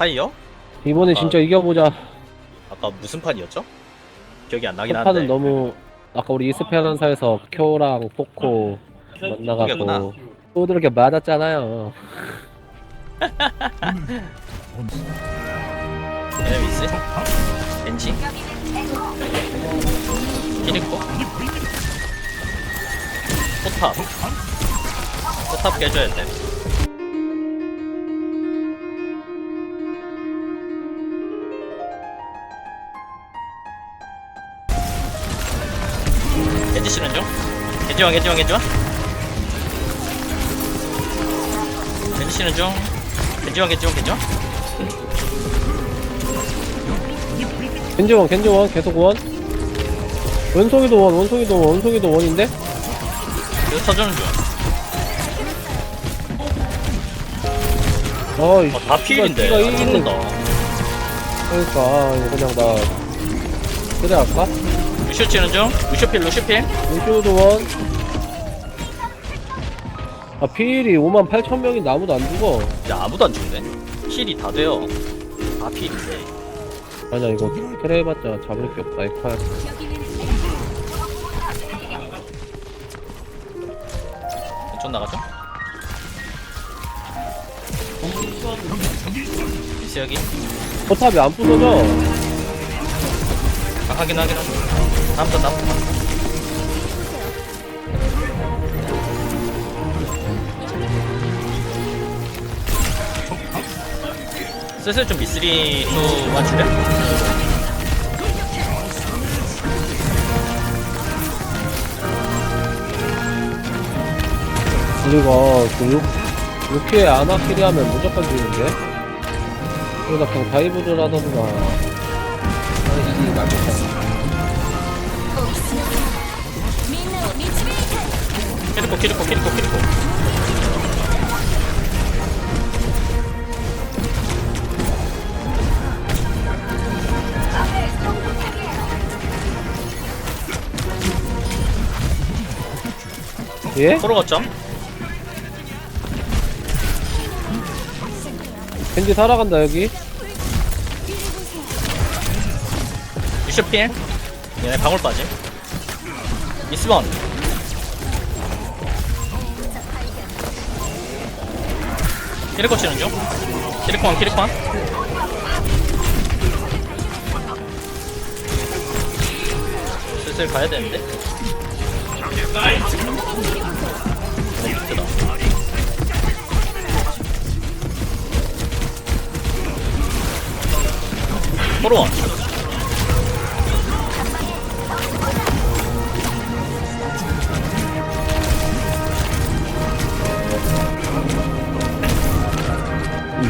카이어? 이번에 진짜 이겨보자. 아까 무슨 판이었죠? 기억이 안 나긴 첫 한데 판은 너무 아까 우리 이스페란사에서 쿄랑 포코 만나갖고 그게구나. 또들게 맞았잖아요. 에네미스 엔지 키리코 포탑 포탑 깨줘야 돼 겐지왕 겐지왕 겐지왕 겐지 씨는 중 겐지왕 겐지왕 겐지왕 겐지원 겐지원 계속 원. 원송이도 원 원송이도 원 원송이도 원인데? 이거 쳐주는 중 어이 어, 다 필인데. 피가 안 1인데 죽는다. 그러니까 그냥 나 그래 할까? 루시오 치는 중 루시오필 루시오필 우주도 원. 아 필이 5만 8천 명인데 아무도 안 죽어. 야 아무도 안 죽네 힐이 다 돼요 다 필인데 아니야 이거 그래 해봤자 잡을 게 없다 이 칼. 왼쪽 나가죠 미스 여기 포탑이 안 부서져. 아, 확인 확인 확인 다음 턴 슬슬 좀 미스리 수 맞출래? 우리가 그 6, 6피에 아나키리 하면 무조건 지는데? 그러다 그냥 다이브를 하던가. 아이씨, 나겠다. 키리코 키리코 키리코 키리코 예? 걷죠? 겐지 살아간다, 여기. 유쇼필 얘네 방울 빠짐 미스번 키리코 치는 중. 키리코한 키리코한 슬슬 가야 되는데? 너무 밑에다. 포로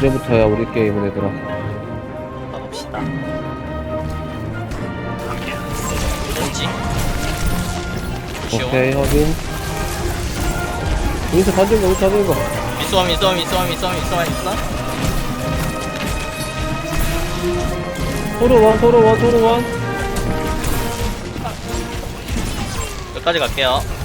원 이제부터야, 우리 게임은 얘들아. 가봅시다. 오케이, 확인. 여기서 거, 여기서 던진 거. 미쏘아 미쏘아 미쏘아 미쏘아 미쏘아 미쏘아 토르 원, 토르 원, 토르 원. 여기까지 갈게요.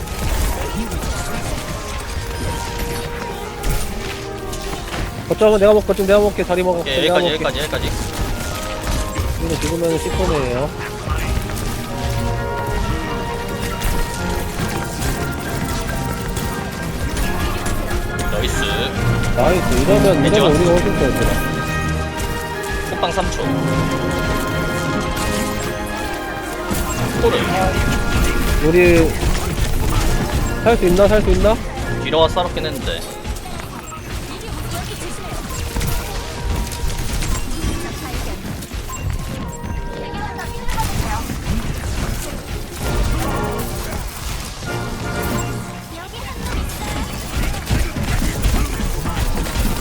거점은 내가 먹, 거점 내가 먹게. 자리 먹어. 예, 여기까지 먹게. 여기까지 여기까지. 이거 죽으면 10분이에요. 나이스. 나이스. 이러면. 이러면 우리가 훨씬 더 얘들아. 호빵 3초. 코를 우리 살 수 있나 살 수 있나? 뒤로 와 싸롭긴 했는데.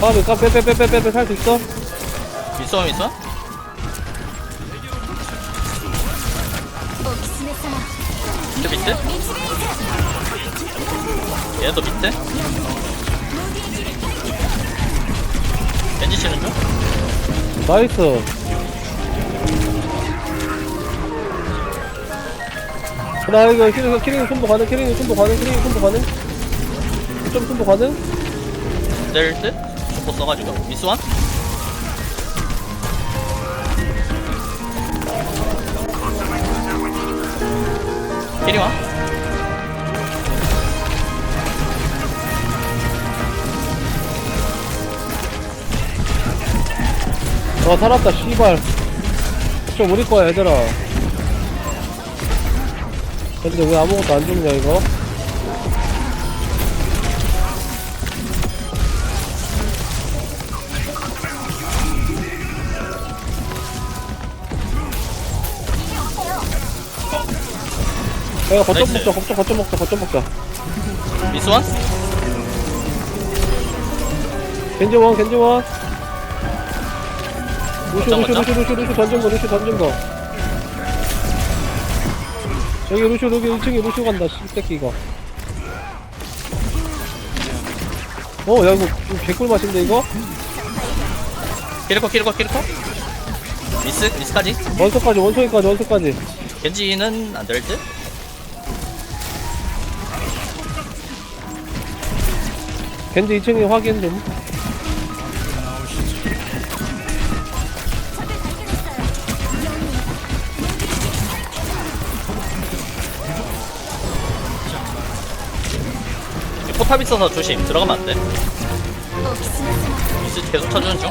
까비 까비 빼빼빼빼빼 살수 있어? 있어 있어? 저 밑에? 얘도 밑에? 엔지 치는 중? 나이스 나 이거 키링 키링 손보 가능 키링 손보 가능 키링 손보 가능 좀 손보 가능? 내릴 듯? 덮어 써가지고. 미스완? 캐리와? 와 살았다 씨발. 좀 우리 거야 얘들아. 근데 왜 아무것도 안 죽냐 이거? 야 거점 나이스. 먹자 거점 거점 먹자 거점 먹자 미스 원 겐지원 겐지원 루슈 거점, 루슈 거점? 루슈 루슈 루슈 던진 거 루슈 던진 거 여기 루슈 여기 1층에 루슈 간다 씨새끼 이거 어 야 이거 이거 개꿀 맛인데 이거? 키리코 키리코 키리코 미스 미스까지 원소까지 원소까지 원소까지 겐지는 안 될 듯? 겐지 2층에 확인 좀. 포탑 있어서 조심 들어가면 안돼. 미스 계속 쳐주는 중.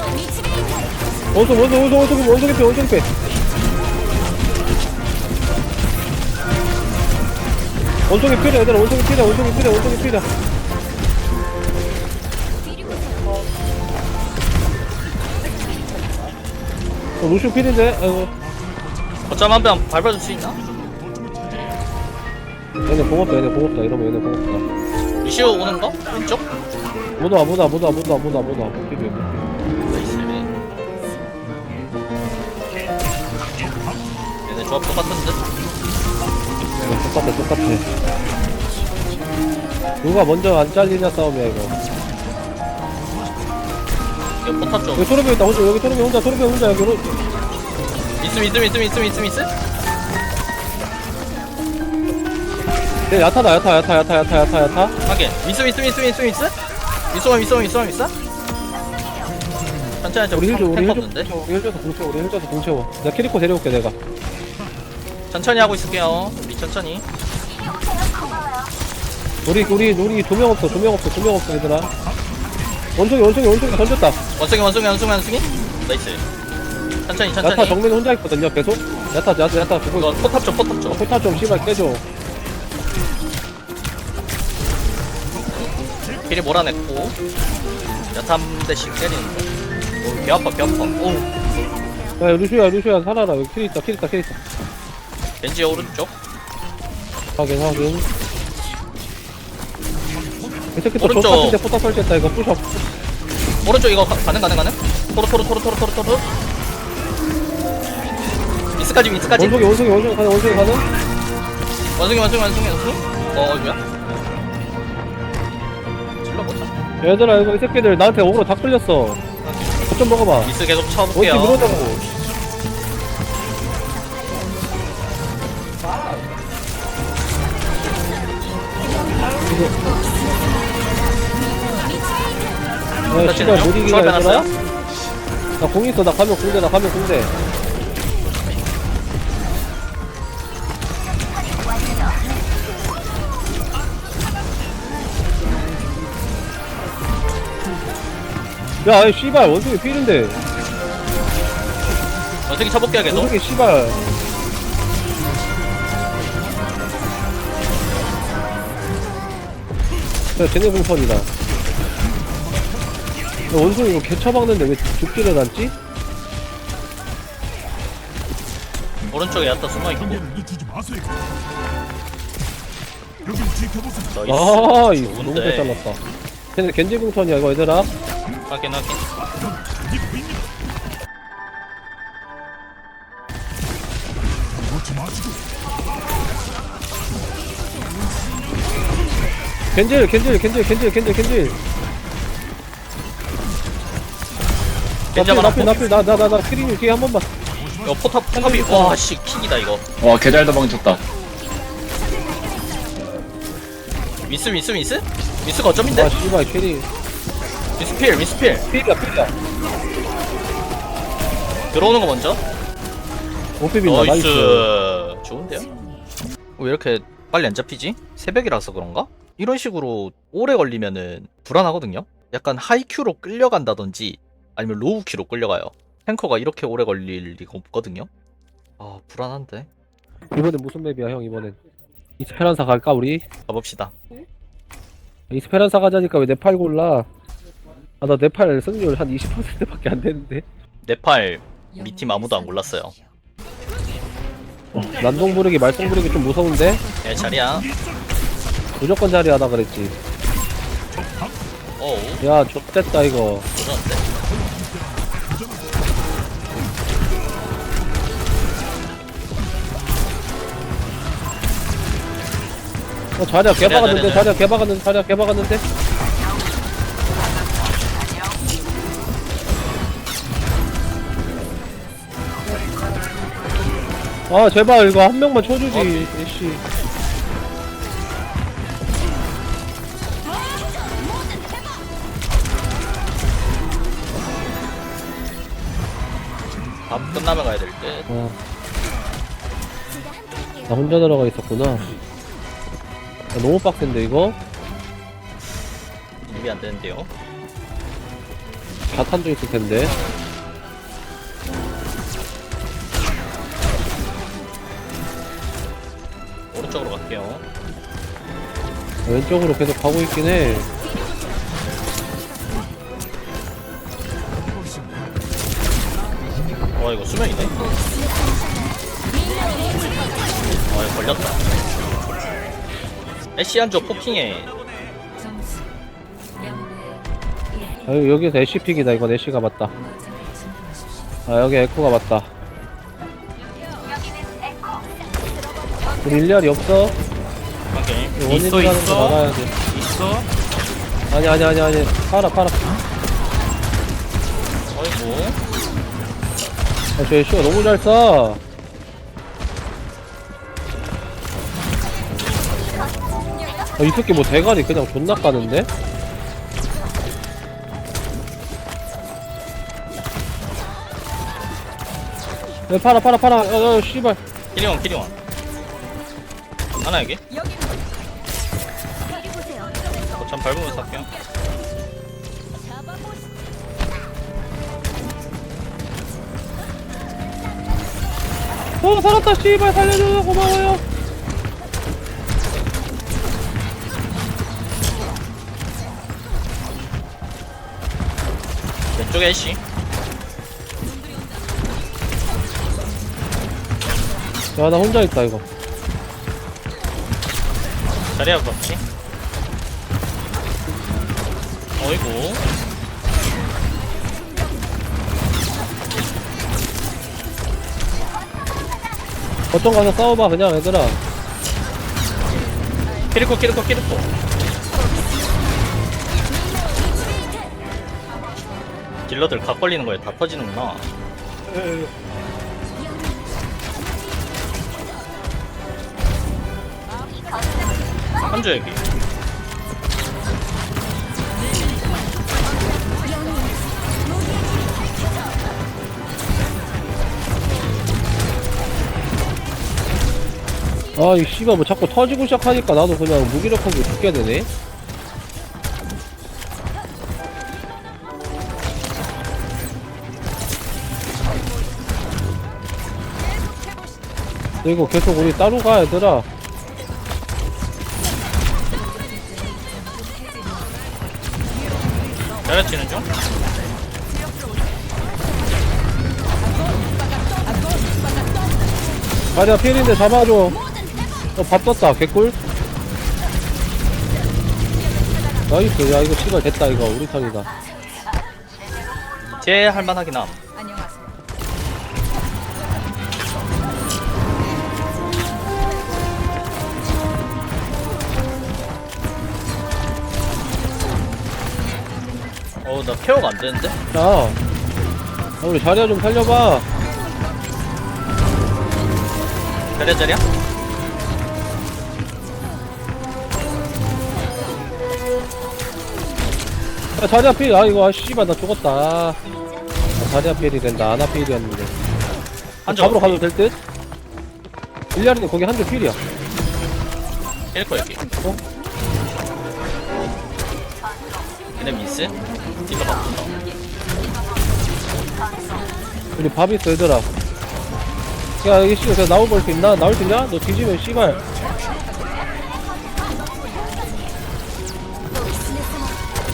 원숭 원숭 원숭 원숭 원숭 이 원숭이 빼 원숭이 피다 얘들아. 원숭이 피다 원숭이 피다 원숭이 피다 어, 루슈 필인데? 아이고 거점 한번 밟아줄 수 있나? 얘네 공업다 얘네 공업다 이러면 얘네 공업다 루시오 오는 거? 왼쪽? 못 와 못 와 못 와 못 와 못 와 못와 필요 나이스 얘네 조합 똑같은 듯? 똑같아 똑같아 누가 먼저 안 잘리냐 싸움이야 이거 이거 포탑 쪽 여기 토르비 있다. 혼자 여기 토르비 혼자 토르비 혼자 여기 로- 미스 미스 미스 미스 미스 미스? 얘 야타다 야타 야타 야타 야타 야타 야타. 하긴 미스 미스 미스 미스 미스? 미스원 미스원 미스원 미스? 천천히 좀 우리 힐 줘 우리 탱커 힐줘. 없는데? 우리 힐줘서 공채워 우리 힐줘서 공채워. 내가 키리코 데려올게 내가. 천천히 하고 있을게요. 우리 천천히. 우리 우리 우리 두명 없어 두명 없어 두명 없어 얘들아 원숭이 원숭이 원숭이 던졌다. 원숭이 원숭이 원숭이 원숭이? 나이스. 천천히 야타 천천히. 정면에 혼자 있거든요 계속. 야타 야타 야타 이거 있어. 포탑 쪽 포탑 어, 쪽 포탑 좀 씨발 깨줘. 길이 몰아냈고. 야타 한 대씩 때리는데. 오, 배 아파 배 아파. 오. 야 루시야 루시야 살아라. 여기 킬 있다 킬 있다 킬 있다. 벤지 오른쪽. 확인 확인 이 새끼 또 오른쪽. 조탑인데 포탑 설치했다 이거. 부셔. 오른쪽 이거 가, 가능 가능 가능? 토로 토로 토로 토로 토로 토로 미스까지 미스까지? 원숭이 원숭이 원숭이 가는 원숭이 가는 원숭이 원숭이 원숭이 원숭이? 어 뭐야? 질러보자. 얘들아 이거 이 새끼들 나한테 오그로 다 끌렸어. 좀 먹어봐. 미스 계속 원숭이 쳐볼게요. 물어자고 야나 씨발 못 이기냐 초월 얘들아 빼놨어요? 나공 있어. 나 가면 공대 나 가면 공대. 야, 이 씨발 원숭이 필인데. 원숭이 쳐볼게요 계속 원숭이 씨발. 야, 쟤네 공선이다. 야, 원숭이 이거 개쳐박는데 왜 죽지를 않지? 오른쪽에 야타 숨어있고 아, 이거 너무 잘 좋은데 잘랐다. 쟤네 겐지 공선이야, 이거 얘들아. 확인 확인 겐질, 겐질, 겐질, 겐질, 겐질, 겐질. 나필, 하나 나필, 나필, 나, 나, 나, 나, 크리님 뒤에 한 번만. 이거 포탑 포탑이 와씨 킥이다 이거 와 개잘 도망쳤다 미스 미스 미스? 미스 거점인데? 아, 씨발, 캐리. 미스 필 미스 필 필이야, 필이야. 들어오는 거 먼저 나이스 나이스. 좋은데요? 왜 이렇게 빨리 안 잡히지? 새벽이라서 그런가? 이런 식으로 오래 걸리면은 불안하거든요? 약간 하이큐로 끌려간다든지 아니면 로우큐로 끌려가요. 탱커가 이렇게 오래 걸릴 리가 없거든요? 아, 불안한데? 이번엔 무슨 맵이야 형 이번엔 이스페란사 갈까 우리? 가봅시다. 이스페란사 가자니까 왜 네팔 골라 아 나 네팔 승률 한 20%밖에 안 되는데 네팔 우리 팀 아무도 안 골랐어요. 난동 부르기 말썽 부르기 좀 무서운데? 예, 자리야. 무조건 자리하다 그랬지 어우, 야 좆됐다 이거 도전한데? 어 자리야 개박았는데 자리야, 자리야 개박았는데 자리야 개박았는데? 아 제발 이거 한 명만 쳐주지 어? 씨 밥 끝나면 가야 될 제가 함께할게요. 나 혼자 들어가 있었구나 야, 너무 빡센데 이거 입이 안 되는데요. 자탄도 있을 텐데 오른쪽으로 갈게요. 왼쪽으로 계속 가고 있긴 해 와, 이거 수면이네. 아, 이거 걸렸다. 애쉬 한조 명대 아 여기서 애쉬 픽이다 이건 애쉬가 맞다 아 여기 에코가 맞다 우리 일리알이 없어 오케이. 원인이라는 거 나가야 돼 있어. 아니 아니 아니 아니 팔아 팔아 아, 저 애쉬가 너무 잘 쏴. 아, 이 새끼 뭐 대가리 그냥 존나 까는데? 야, 팔아, 팔아, 팔아. 어, 어, 씨발. 키리원, 키리원. 하나 여기? 여기. 거점 밟으면서 할게요. 어, 살았다, 씨발. 살려줘서 고마워요. 왼쪽에 애쉬. 야, 나 혼자 있다, 이거. 자리야 그렇지. 어이구. 거점 가서 싸워봐, 그냥, 얘들아. 키리코, 키리코, 키리코. 딜러들 각 걸리는 거에 다 터지는구나. 한조 여기. 아, 이 씨발, 뭐 자꾸 터지고 시작하니까 나도 그냥 무기력하게 죽게 되네? 이거 계속 우리 따로 가, 얘들아. 자리치는 중? 자리야, 필인데 잡아줘. 어, 밥 떴다, 개꿀. 나이스, 야, 이거 씨발 됐다, 이거. 우리 턴이다. 제 할만하긴 함. 어, 나 케어가 안 되는데? 자, 아, 우리 자리야 좀 살려봐. 자리야, 자리야? 야, 자리야 필, 아, 이거, 아, 씨발, 나 죽었다. 아, 자리야 필이 된다. 아나 필이었는데. 한조. 잡으러 가도 될 듯? 일리아리는 거기 한조 필이야. 1코 여기 어? 얘네 미스 딜러 바꾼다 우리 밥 있어 얘들아 야 여기 저 나올 수 있나? 나올 수 있냐? 너 뒤지면 씨발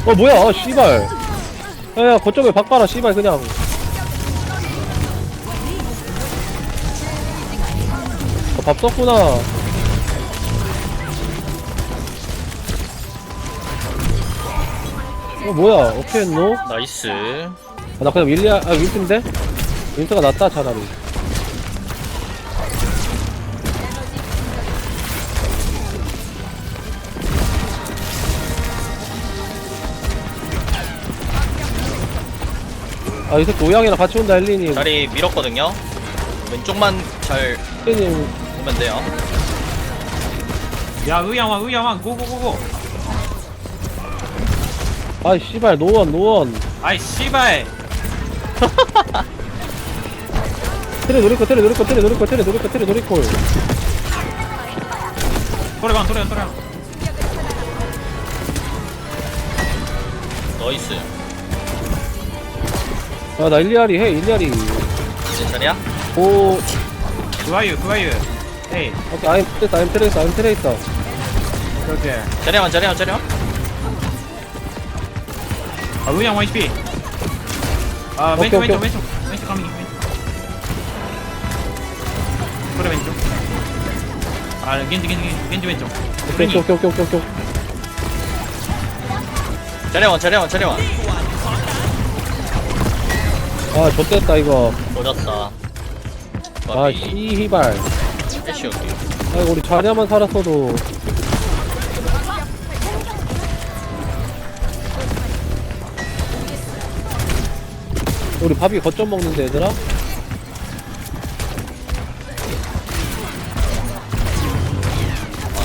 어 뭐야 아 씨발. 야야 거점에 박 봐라 씨발 그냥. 어, 밥 썼구나. 어 뭐야 어떻게 했노? 나이스. 아, 나 그냥 윌리아 아 윈스인데? 윈스가 낫다 차라리 아이 새끼 오양이랑 같이 온다 헬리님 자리 밀었거든요. 왼쪽만 잘 헬리님 보면 돼요. 야 의양왕 의양왕. 고고고고. 아이 씨발 노원 노원. 아이 씨발. 테레 노리코 테레 노리코 테레 노리코 테레 노리코 테레 노리코 도래방 도래방 도래방. 나이스 아나 일리아리 해 일리아리. 자리야? 오. 그와유 그와유. 에이. 오케이 아임 트레이스 아임 트레이스 아임 트레이스. 그렇게. 자리야만 자리야만 자리야만 아 의양왕 HP. 아 오케이, 왼쪽 오케이. 왼쪽 왼쪽. 왼쪽 가면 왼쪽. 그래 왼쪽. 아 겐지 겐지 겐지, 겐지 왼쪽. 오케이 오케이 오케이 오케이 오케이 자리야만 자리야만 자리야만 아 좆됐다 이거. 오졌다. 아 바비. 씨발. 애쉬 여기 아이고 우리 자리야만 살았어도. 우리 밥이 거점 먹는데 얘들아?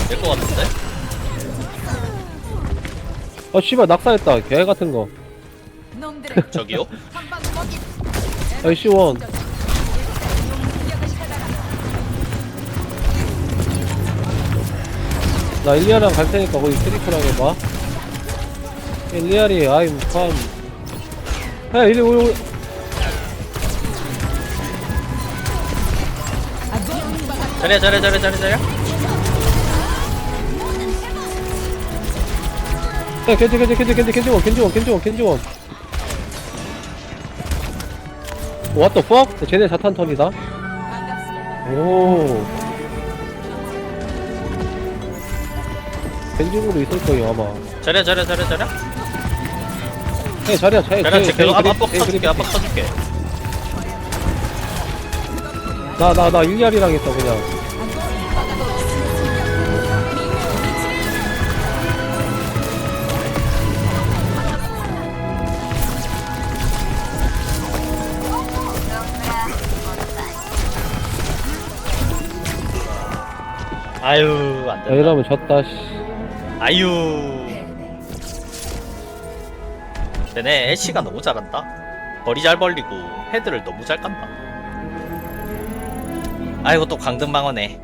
안될 것 같은데? 아 씨발 낙사했다. 개 같은 거. 저기요? 아이씨 원. 나 일리아랑 갈 테니까 거기 트리플랑 해봐 일리아리 아임 컴야 일리 오이 오이 자리야 자리야 자리야 자리야 자리야. 야 겐지 겐지 겐지 겐지 겐지 원 겐지 원 겐지 원 겐지 원 What the fuck? 쟤네 자탄 턴이다. 오. 겐지으로 있을 거예요 아마. 자리야 자리야 자리야 자리야. 네 자리야 자리 자리야 제가 그 압박 쳐줄게 압박 쳐줄게. 나나 나 일리아리랑 있어 그냥 아유 야 안된다. 이러면 졌다 씨. 아유. 쟤네 애쉬가 너무 잘한다. 거리 잘 벌리고 헤드를 너무 잘 깐다. 아이고 또 강등망하네